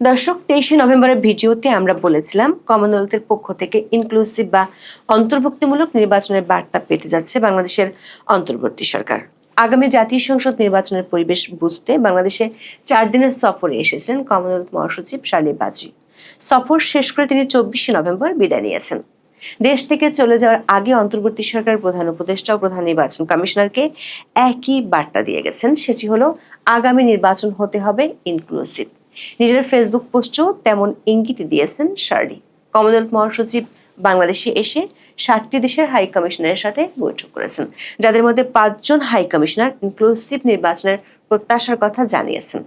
দর্শক, তেইশে নভেম্বরের ভিডিওতে আমরা বলেছিলাম, কমনওয়েলথের পক্ষ থেকে ইনক্লুসিভ বা অন্তর্ভুক্তিমূলক নির্বাচনের বার্তা পেতে যাচ্ছে বাংলাদেশের অন্তর্বর্তী সরকার। আগামী জাতীয় সংসদ নির্বাচনের পরিবেশ বুঝতে বাংলাদেশে চার দিনের সফরে এসেছিলেন কমনওয়েলথ মহাসচিব শার্লি বাজি। সফর শেষ করে তিনি চব্বিশে নভেম্বর বিদায় নিয়েছেন। দেশ থেকে চলে যাওয়ার আগে অন্তর্বর্তী সরকার প্রধান উপদেষ্টা ও প্রধান নির্বাচন কমিশনারকে একই বার্তা দিয়ে গেছেন, সেটি হলো, আগামী নির্বাচন হতে হবে ইনক্লুসিভ নিজের ফেসবুক পোস্টেও তেমন ইঙ্গিত দিয়েছেন শার্লি। কমনওয়েলথ মহাসচিব বাংলাদেশে এসে ষাটটি দেশের হাই কমিশনারের সাথে বৈঠক করেছেন, যাদের মধ্যে পাঁচজন হাই কমিশনার ইনক্লুসিভ নির্বাচনের প্রত্যাশার কথা জানিয়েছেন।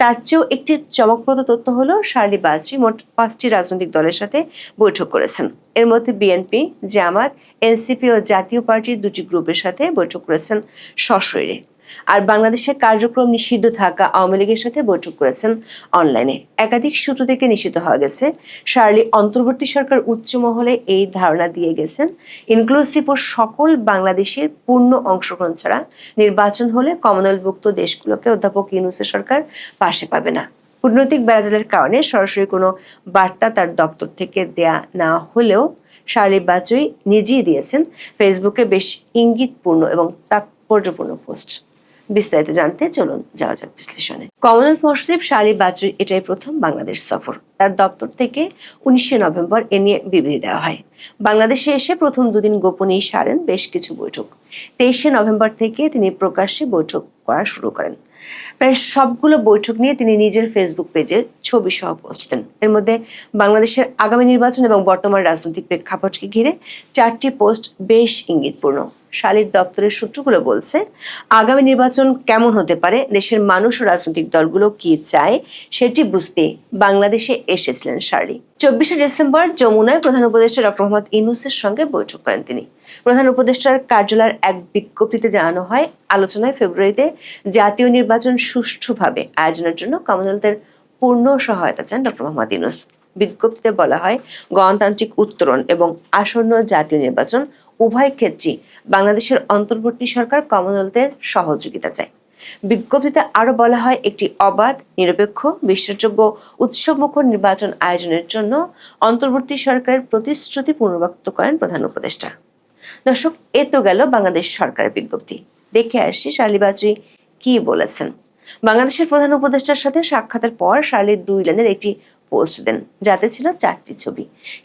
তার চেয়েও একটি চমকপ্রদ তথ্য হল, শার্লি বাজি মোট পাঁচটি রাজনৈতিক দলের সাথে বৈঠক করেছেন। এর মধ্যে বিএনপি জামাত এনসিপি ও জাতীয় পার্টির দুটি গ্রুপের সাথে বৈঠক করেছেন সশরীরে। আর বাংলাদেশে কার্যক্রম নিষিদ্ধ থাকা আওয়ামী লীগের সাথে বৈঠক করেছেন অনলাইনে। একাধিক সূত্র থেকে নিষিদ্ধ হয়ে গেছে। শার্লি অন্তর্বর্তী সরকার উচ্চ মহলে এই ধারণা দিয়ে গেছেন ইনক্লুসিভ ও সকল বাংলাদেশের পূর্ণ অংশগ্রহণ ছাড়া নির্বাচন হলে কমনওয়েলথভুক্ত দেশগুলোকে অধ্যাপক ইউনুসের সরকার পাশে পাবে না। কূটনৈতিক বেড়াজালের কারণে সরাসরি কোনো বার্তা তার দপ্তর থেকে দেয়া না হলেও শার্লি বাচুই নিজেই দিয়েছেন ফেসবুকে বেশ ইঙ্গিতপূর্ণ এবং তাৎপর্যপূর্ণ পোস্ট। বিস্তারিত জানতে চলুন, যাওয়া যাক বিশ্লেষণে। কমনওয়েলথ মহাসচিব শালি বাচুর এটাই প্রথম বাংলাদেশ সফর। তার দপ্তর থেকে উনিশে নভেম্বর এ নিয়ে বিবৃতি দেওয়া হয়। বাংলাদেশে এসে প্রথম দুদিন গোপনেই সারেন বেশ কিছু বৈঠক। তেইশে নভেম্বর থেকে তিনি প্রকাশ্যে বৈঠক করা শুরু করেন। প্রায় সবগুলো বৈঠক নিয়ে তিনি নিজের ফেসবুক পেজে ছবি সহ পোস্ট দেন। এর মধ্যে বাংলাদেশের আগামী নির্বাচন এবং বর্তমান রাজনৈতিক প্রেক্ষাপটকে ঘিরে চারটি পোস্ট বেশ ইঙ্গিতপূর্ণ। শালির দপ্তরের সূত্রগুলো বলছে, আগামী নির্বাচন কেমন হতে পারে, দেশের মানুষ ও রাজনৈতিক দলগুলো কি চায়, সেটি বুঝতে বাংলাদেশে এসেছিলেন শার্লি চব্বিশে ডিসেম্বর যমুনায় প্রধান উপদেষ্টা ডক্টর মোহাম্মদ ইনুসের সঙ্গে বৈঠক করেন তিনি। প্রধান উপদেষ্টার কার্যালয়ের এক বিজ্ঞপ্তিতে জানানো হয়, আলোচনায় ফেব্রুয়ারিতে জাতীয় নির্বাচন সুষ্ঠুভাবে আয়োজনের জন্য কমনওয়েলথের পূর্ণ সহায়তা চান ডক্টর মোহাম্মদ ইনুস বিজ্ঞপ্তিতে বলা হয়, গণতান্ত্রিক উত্তরণ এবং আসন্ন জাতীয় নির্বাচন উভয় ক্ষেত্রেই বাংলাদেশের অন্তর্বর্তী সরকার কমনওয়েলথের সহযোগিতা চায়। বিজ্ঞপ্তিতে আরও বলা হয়, একটি অবাধ, নিরপেক্ষ, বিশ্বাসযোগ্য, উৎসবমুখর নির্বাচন আয়োজনের জন্য অন্তর্বর্তী সরকারের প্রতিশ্রুতি পুনর্ব্যক্ত করেন প্রধান উপদেষ্টা। দর্শক, এ তো গেল বাংলাদেশ সরকারের বিজ্ঞপ্তি। দেখে আসি শালিবাজি কি বলেছেন। বাংলাদেশের প্রধান উপদেষ্টার সাথে সাক্ষাতের পর শার্লির দুই লাইনের একটি পোস্ট দেন, যাতে ছিল চারটি ছবি।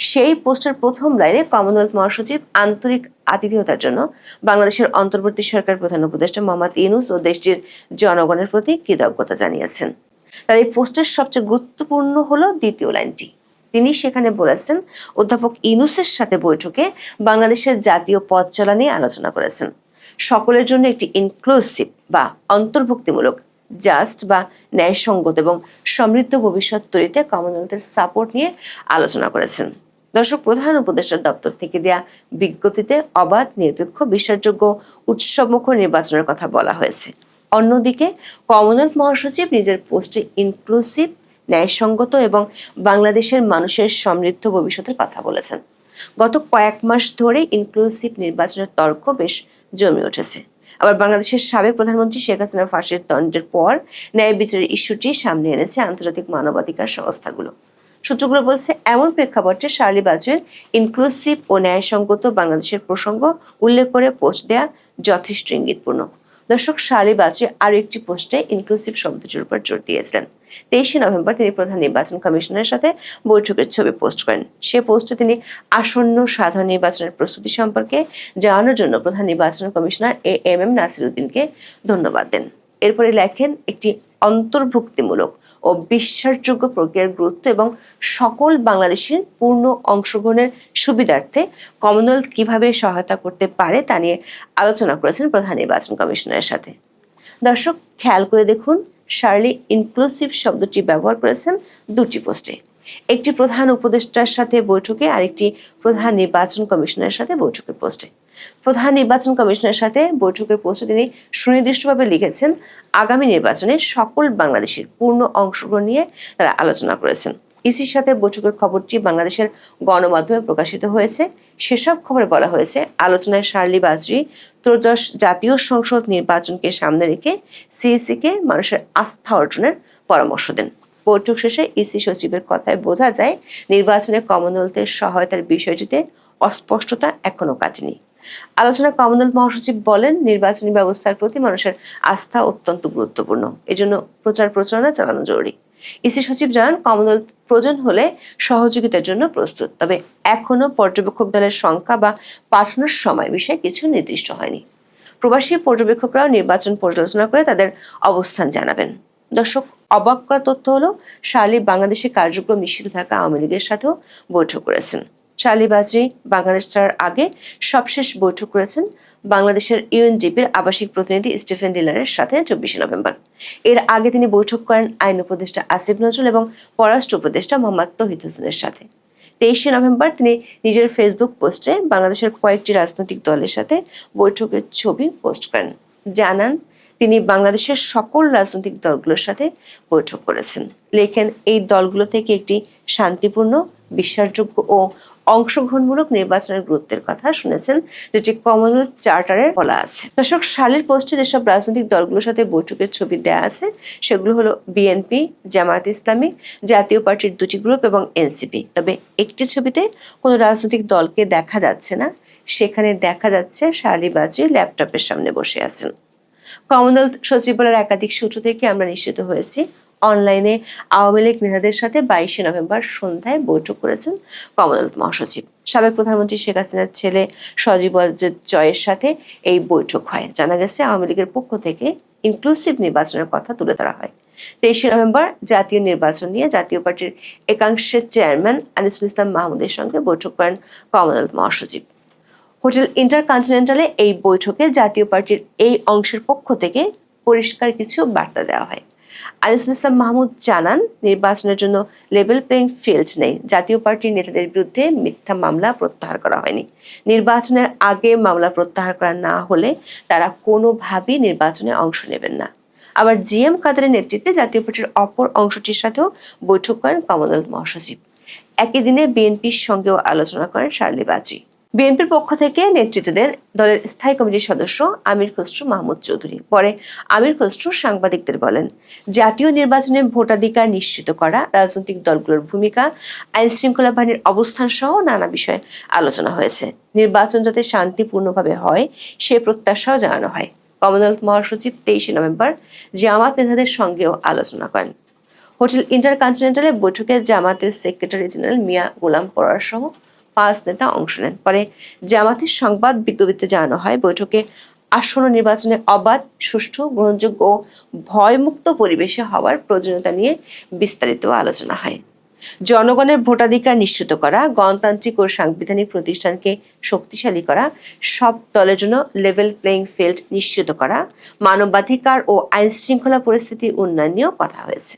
সেই পোস্টের প্রথম লাইনে কমনওয়েলথ মহাসচিব আন্তরিক আতিথেয়তার জন্য বাংলাদেশের অন্তর্বর্তী সরকার প্রধান উপদেষ্টা মোহাম্মদ ইনুস ও দেশটির জনগণের প্রতি কৃতজ্ঞতা জানিয়েছেন। তার এই পোস্টের সবচেয়ে গুরুত্বপূর্ণ হলো দ্বিতীয় লাইনটি। তিনি সেখানে বলেছেন, অধ্যাপক ইনুসের সাথে বৈঠকে বাংলাদেশের জাতীয় পথ চলা নিয়ে আলোচনা করেছেন। সকলের জন্য একটি ইনক্লুসিভ বা অন্তর্ভুক্তিমূলক জাস্ট বা ন্যায়সঙ্গত এবং সমৃদ্ধ ভবিষ্যৎ তৈরিতে কমনওয়েলথের সাপোর্ট নিয়ে আলোচনা করেছেন। দর্শক, প্রধান উপদেষ্টার দপ্তর থেকে দেয়া বিজ্ঞপ্তিতে অবাধ, নিরপেক্ষ, বিশ্বাসযোগ্য, উৎসবমুখর নির্বাচনের কথা বলা হয়েছে। অন্যদিকে কমনওয়েলথ মহাসচিব নিজের পোস্টে ইনক্লুসিভ ন্যায়সঙ্গত এবং বাংলাদেশের মানুষের সমৃদ্ধ ভবিষ্যতের কথা বলেছেন। গত কয়েক মাস ধরে ইনক্লুসিভ নির্বাচনের তর্ক বেশ জমে উঠেছে। আবার বাংলাদেশের সাবেক প্রধানমন্ত্রী শেখ হাসিনার ফাঁসির দণ্ডের পর ন্যায় বিচারের ইস্যুটি সামনে এনেছে আন্তর্জাতিক মানবাধিকার সংস্থাগুলো। সূত্রগুলো বলছে, এমন প্রেক্ষাপটে শার্লি বাজুয়ের ইনক্লুসিভ ও ন্যায়সঙ্গত বাংলাদেশের প্রসঙ্গ উল্লেখ করে পোস্ট দেয়া যথেষ্ট ইঙ্গিতপূর্ণ। দর্শক শালি বাজু আরও একটি পোস্টে ইনক্লুসিভ শব্দটির উপর জোর দিয়েছিলেন। তেইশে নভেম্বর তিনি প্রধান নির্বাচন কমিশনের সাথে বৈঠকের ছবি পোস্ট করেন। সে পোস্টে তিনি আসন্ন সাধারণ নির্বাচনের প্রস্তুতি সম্পর্কে জানানোর জন্য প্রধান নির্বাচন commissioner A M M Nasir উদ্দিনকে ধন্যবাদ দেন। এরপরে লেখেন একটি অন্তর্ভুক্তিমূলক ও বিশ্বাসযোগ্য প্রক্রিয়ার গুরুত্ব এবং সকল বাংলাদেশের পূর্ণ অংশগ্রহণের সুবিধার্থে কমনওয়েলথ কীভাবে সহায়তা করতে পারে তা নিয়ে আলোচনা করেছেন প্রধান নির্বাচন কমিশনারের সাথে। দর্শক, খেয়াল করে দেখুন শার্লি ইনক্লুসিভ শব্দটি ব্যবহার করেছেন দুটি পোস্টে একটি প্রধান উপদেষ্টার সাথে বৈঠকে আরেকটি প্রধান নির্বাচন কমিশনের সাথে বৈঠকের পোস্টে। প্রধান নির্বাচন কমিশনের সাথে বৈঠকের পোস্টে তিনি সুনির্দিষ্টভাবে লিখেছেন, আগামী নির্বাচনে সকল বাংলাদেশের পূর্ণ অংশগ্রহণ নিয়ে তারা আলোচনা করেছেন। ইসির সাথে বৈঠকের খবরটি বাংলাদেশের গণমাধ্যমে প্রকাশিত হয়েছে। সেসব খবরে বলা হয়েছে, আলোচনায় শার্লি বাজরি, ত্রয়োদশ জাতীয় সংসদ নির্বাচনকে সামনে রেখে সিইসিকে মানুষের আস্থা অর্জনের পরামর্শ দেন। বৈঠক শেষে ইসি সচিবের কথায় বোঝা যায়, নির্বাচনে কমনওয়েলথের সহায়তার বিষয়টিতে অস্পষ্টতা এখনও কাটেনি। আলোচনা কমনওয়েলথ মহাসচিব বলেন, নির্বাচনী ব্যবস্থার প্রতি মানুষের আস্থা অত্যন্ত গুরুত্বপূর্ণ। এজন্য প্রচার প্রচারণা চালানো জরুরি। ইসি সচিব জানান, কমনওয়েলথ প্রয়োজন হলে সহযোগিতার জন্য প্রস্তুত, তবে এখনও পর্যবেক্ষক দলের সংখ্যা বা পাঠানোর সময় বিষয়ে কিছু নির্দিষ্ট হয়নি। প্রবাসী পর্যবেক্ষকরাও নির্বাচন পর্যালোচনা করে তাদের অবস্থান জানাবেন। দর্শক অবাক করা তথ্য হলো শার্লি বাংলাদেশে কার্যক্রম নিষিদ্ধ থাকা আওয়ামী লীগের সাথেও বৈঠক করেছেন। শার্লি বাজরি বাংলাদেশ ছাড়ার আগে সবশেষ বৈঠক করেছেন বাংলাদেশের ইউএনডিপির আবাসিক প্রতিনিধি স্টিফেন ডিলারের সাথে চব্বিশে নভেম্বর। এর আগে তিনি বৈঠক করেন আইন উপদেষ্টা আসিফ নজরুল এবং পররাষ্ট্র উপদেষ্টা মোহাম্মদ তহিদ হোসেনের সাথে। তেইশে নভেম্বর তিনি নিজের ফেসবুক পোস্টে বাংলাদেশের কয়েকটি রাজনৈতিক দলের সাথে বৈঠকের ছবি পোস্ট করেন। জানান তিনি বাংলাদেশের সকল রাজনৈতিক দলগুলোর সাথে বৈঠক করেছেন। লেখেন, এই দলগুলো থেকে একটি শান্তিপূর্ণ, বিশ্বাসযোগ্য ও অংশগ্রহণমূলক নির্বাচনের গুরুত্বের কথা শুনেছেন, যেটি কমনওয়েলথ চার্টারে বলা আছে। দর্শক, সালের পোস্টে যেসব রাজনৈতিক দলগুলোর সাথে বৈঠকের ছবি দেয়া আছে, সেগুলো হলো বিএনপি জামায়াত ইসলামী, জাতীয় পার্টির দুটি গ্রুপ এবং এনসিপি তবে একটি ছবিতে কোনো রাজনৈতিক দলকে দেখা যাচ্ছে না, সেখানে দেখা যাচ্ছে শার্লি বাজি ল্যাপটপের সামনে বসে আছেন। কমনওয়েলথ সচিবালয়ের একাধিক সূত্র থেকে আমরা নিশ্চিত হয়েছি, অনলাইনে আওয়ামী লীগ নেতাদের সাথে বাইশে নভেম্বর সন্ধ্যায় বৈঠক করেছেন কমনওয়েলথ মহাসচিব। সাবেক প্রধানমন্ত্রী শেখ হাসিনার ছেলে সজীব জয়ের সাথে এই বৈঠক হয়। জানা গেছে, আওয়ামী লীগের পক্ষ থেকে ইনক্লুসিভ নির্বাচনের কথা তুলে ধরা হয়। তেইশে নভেম্বর জাতীয় নির্বাচন নিয়ে জাতীয় পার্টির একাংশের চেয়ারম্যান আনিসুল ইসলাম মাহমুদের সঙ্গে বৈঠক করেন কমনওয়েলথ মহাসচিব। হোটেল ইন্টারকন্টিনেন্টালে এই বৈঠকে জাতীয় পার্টির এই অংশের পক্ষ থেকে পরিষ্কার কিছু বার্তা দেওয়া হয়। আনিসুল ইসলাম মাহমুদ জানান, নির্বাচনের জন্য লেভেল প্লেইং ফিল্ড নেই। জাতীয় পার্টির নেতাদের বিরুদ্ধে মিথ্যা মামলা প্রত্যাহার করা হয়নি। নির্বাচনের আগে মামলা প্রত্যাহার করা না হলে তারা কোনোভাবেই নির্বাচনে অংশ নেবেন না। আবার জিএম কাদেরের নেতৃত্বে জাতীয় পার্টির অপর অংশটির সাথেও বৈঠক করেন কমনওয়েলথ মহাসচিব। একই দিনে বিএনপির সঙ্গেও আলোচনা করেন শার্লি বাজি। বিএনপির পক্ষ থেকে নেতৃত্ব দেন দলের স্থায়ী কমিটির সদস্য আমির খসরু মাহমুদ চৌধুরী। পরে আমির খসরু সাংবাদিকদের বলেন, জাতীয় নির্বাচনে ভোটাধিকার নিশ্চিত করা, রাজনৈতিক দলগুলোর ভূমিকা আইন শৃঙ্খলা বাহিনীর অবস্থান সহ নানা বিষয়ে আলোচনা হয়েছে। নির্বাচন যাতে শান্তিপূর্ণভাবে হয়, সে প্রত্যাশাও জানানো হয়। কমনওয়েলথ মহাসচিব তেইশে নভেম্বর জামাত নেতাদের সঙ্গেও আলোচনা করেন। হোটেল ইন্টারকন্টিনেন্টালে বৈঠকে জামাতের সেক্রেটারি জেনারেল মিয়া গোলাম পরার সহ পাঁচ নেতা অংশ নেন। পরে জামাতের সংবাদ বিজ্ঞপ্তিতে জানানো হয়, বৈঠকে আসন্ন নির্বাচনে অবাধ, সুষ্ঠু, গ্রহণযোগ্য ও ভয়মুক্ত পরিবেশে হওয়ার প্রয়োজনীয়তা নিয়ে বিস্তারিত আলোচনা হয়। জনগণের ভোটাধিকার নিশ্চিত করা, গণতান্ত্রিক ও সাংবিধানিক প্রতিষ্ঠানকে শক্তিশালী করা, সব দলের জন্য লেভেল প্লেইং ফিল্ড নিশ্চিত করা, মানবাধিকার ও আইন শৃঙ্খলা পরিস্থিতি উন্নয়ন নিয়েও কথা হয়েছে।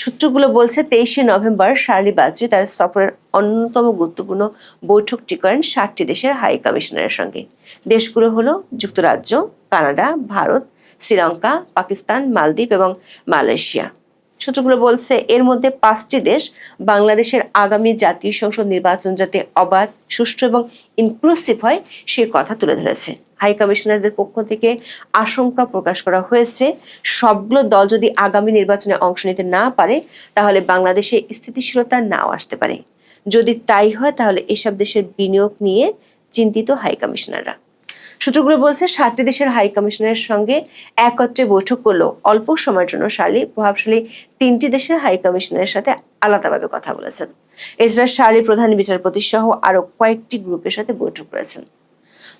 সূত্রগুলো বলছে তেইশে নভেম্বর শার্লি বাজরি তার সফরের অন্যতম গুরুত্বপূর্ণ বৈঠকটি করেন ষাটটি দেশের হাই কমিশনারের সঙ্গে। দেশগুলো হলো যুক্তরাজ্য, কানাডা, ভারত, শ্রীলঙ্কা, পাকিস্তান, মালদ্বীপ এবং মালয়েশিয়া। সূত্রগুলো বলছে এর মধ্যে পাঁচটি দেশ বাংলাদেশের আগামী জাতীয় সংসদ নির্বাচন যাতে অবাধ, সুষ্ঠু এবং ইনক্লুসিভ হয় সে কথা তুলে ধরেছে। হাই কমিশনারদের পক্ষ থেকে আশঙ্কা প্রকাশ করা হয়েছে। সবগুলো দল যদি আগামী নির্বাচনে অংশ নিতে না পারে, তাহলে বাংলাদেশে স্থিতিশীলতা নাও আসতে পারে। যদি তাই হয়, তাহলে এসব দেশের বিনিয়োগ নিয়ে চিন্তিত হাই কমিশনাররা। সূত্রগুলো বলছে, ষাটটি দেশের হাই কমিশনারের সঙ্গে একত্রে বৈঠক করলেও অল্প সময়ের জন্য শার্লি প্রভাবশালী তিনটি দেশের হাই কমিশনারের সাথে আলাদাভাবে কথা বলেছেন। এছাড়া শার্লি প্রধান বিচারপতি সহ আরও কয়েকটি গ্রুপের সাথে বৈঠক করেছেন।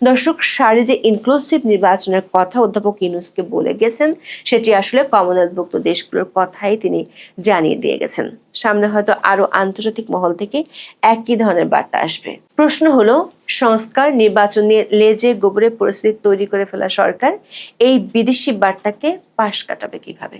দর্শক, সারি যে ইনক্লুসিভ নির্বাচনের কথা অধ্যাপক ইউনুসকে বলে গেছেন, সেটি আসলে কমনওয়েলথভুক্ত দেশগুলোর কথাই তিনি জানিয়ে দিয়ে গেছেন। সামনে হয়তো আরও আন্তর্জাতিক মহল থেকে একই ধরনের বার্তা আসবে। প্রশ্ন হলো, সংস্কার, নির্বাচন নিয়ে লেজে গোবরে পরিস্থিতি তৈরি করে ফেলা সরকার এই বিদেশি বার্তাকে পাশ কাটাবে কীভাবে?